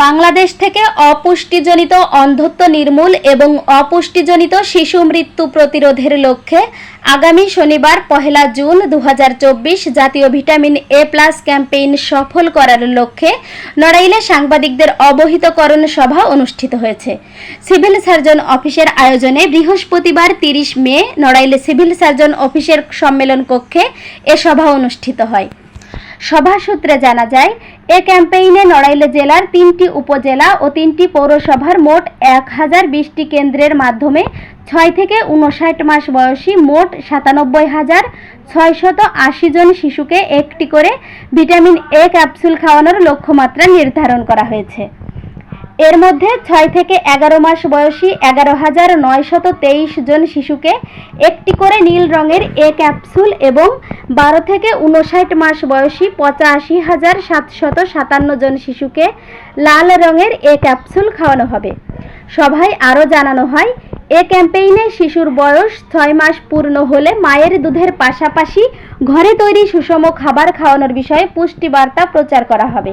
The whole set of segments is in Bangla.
বাংলাদেশ থেকে অপুষ্টিজনিত অন্ধত্ব নির্মূল এবং অপুষ্টিজনিত শিশু মৃত্যু প্রতিরোধের লক্ষ্যে আগামী শনিবার পহেলা জুন দু হাজার চব্বিশ জাতীয় ভিটামিন এ প্লাস ক্যাম্পেইন সফল করার লক্ষ্যে নড়াইলে সাংবাদিকদের অবহিতকরণ সভা অনুষ্ঠিত হয়েছে। সিভিল সার্জন অফিসের আয়োজনে বৃহস্পতিবার তিরিশ মে নড়াইলে সিভিল সার্জন অফিসের সম্মেলন কক্ষে এ সভা অনুষ্ঠিত হয়। সভা সূত্রে জানা যায়, এ ক্যাম্পেইনে নড়াইল জেলার তিনটি উপজেলা ও তিনটি পৌরসভার মোট এক হাজার বিশটি কেন্দ্রের মাধ্যমে ছয় থেকে উনষাট মাস বয়সী মোট সাতানব্বই হাজার ছয়শত আশি জন শিশুকে একটি করে ভিটামিন এ ক্যাপসুল খাওয়ানোর লক্ষ্যমাত্রা নির্ধারণ করা হয়েছে। এর মধ্যে ছয় থেকে এগারো মাস বয়সী এগারো হাজার নয়শত তেইশ জন শিশুকে একটি করে নীল রঙের এ ক্যাপসুল এবং বারো থেকে উনষাট মাস বয়সী পঁচাশি হাজার সাতশত সাতান্ন জন শিশুকে লাল রঙের এ ক্যাপসুল খাওয়ানো হবে। সভায় আরও জানানো হয়, এ ক্যাম্পেইনে শিশুর বয়স ছয় মাস পূর্ণ হলে মায়ের দুধের পাশাপাশি ঘরে তৈরি সুষম খাবার খাওয়ানোর বিষয়ে পুষ্টি বার্তা প্রচার করা হবে।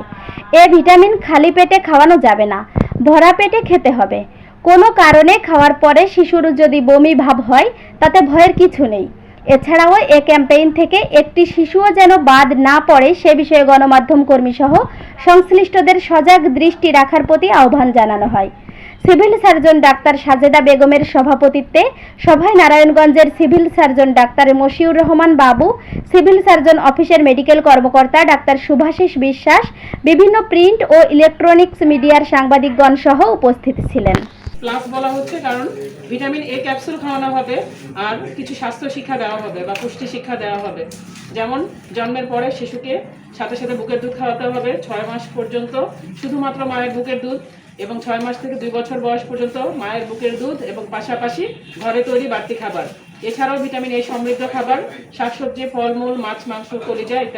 এ ভিটামিন খালি পেটে খাওয়ানো যাবে না ভরা পেটে খেতে হবে। কোনো কারণে খাওয়ার পরে শিশুর যদি বমি ভাব হয়, তাতে ভয়ের কিছু নেই। এছাড়াও এ ক্যাম্পেইন থেকে একটি শিশুও যেন বাদ না পড়ে সে বিষয়ে গণমাধ্যম কর্মী সহ সংশ্লিষ্টদের সজাগ দৃষ্টি রাখার প্রতি আহ্বান জানানো হয়। সিভিল সার্জন ডাক্তার সাজেদা বেগমের সভাপতিত্বে সভায় নারায়ণগঞ্জের civil surgeon doctor Moshiur Rahman Babu, civil surgeon অফিসের মেডিকেল কর্মকর্তা ডাক্তার শুভাশিস বিশ্বাস, বিভিন্ন প্রিন্ট ও ইলেকট্রনিক্স মিডিয়ার সাংবাদিকগণ সহ উপস্থিত ছিলেন। প্লাস বলা হচ্ছে কারণ ভিটামিন এ ক্যাপসুল খাওয়ানো হবে আর কিছু স্বাস্থ্য শিক্ষা দেওয়া হবে বা পুষ্টি শিক্ষা দেওয়া হবে। যেমন জন্মের পরে শিশুকে সাথে সাথে বুকের দুধ খাওয়াতে হবে, ছয় মাস পর্যন্ত শুধুমাত্র মায়ের বুকের দুধ এবং ছয় মাস থেকে দুই বছর বয়স পর্যন্ত মায়ের বুকের দুধ এবং পাশাপাশি ঘরে তৈরি বাড়তি খাবার। এছাড়াও ভিটামিন এ সমৃদ্ধ খাবার, শাকসবজি, ফলমূল, মাছ, মাংস, কলিজা ইত্যাদি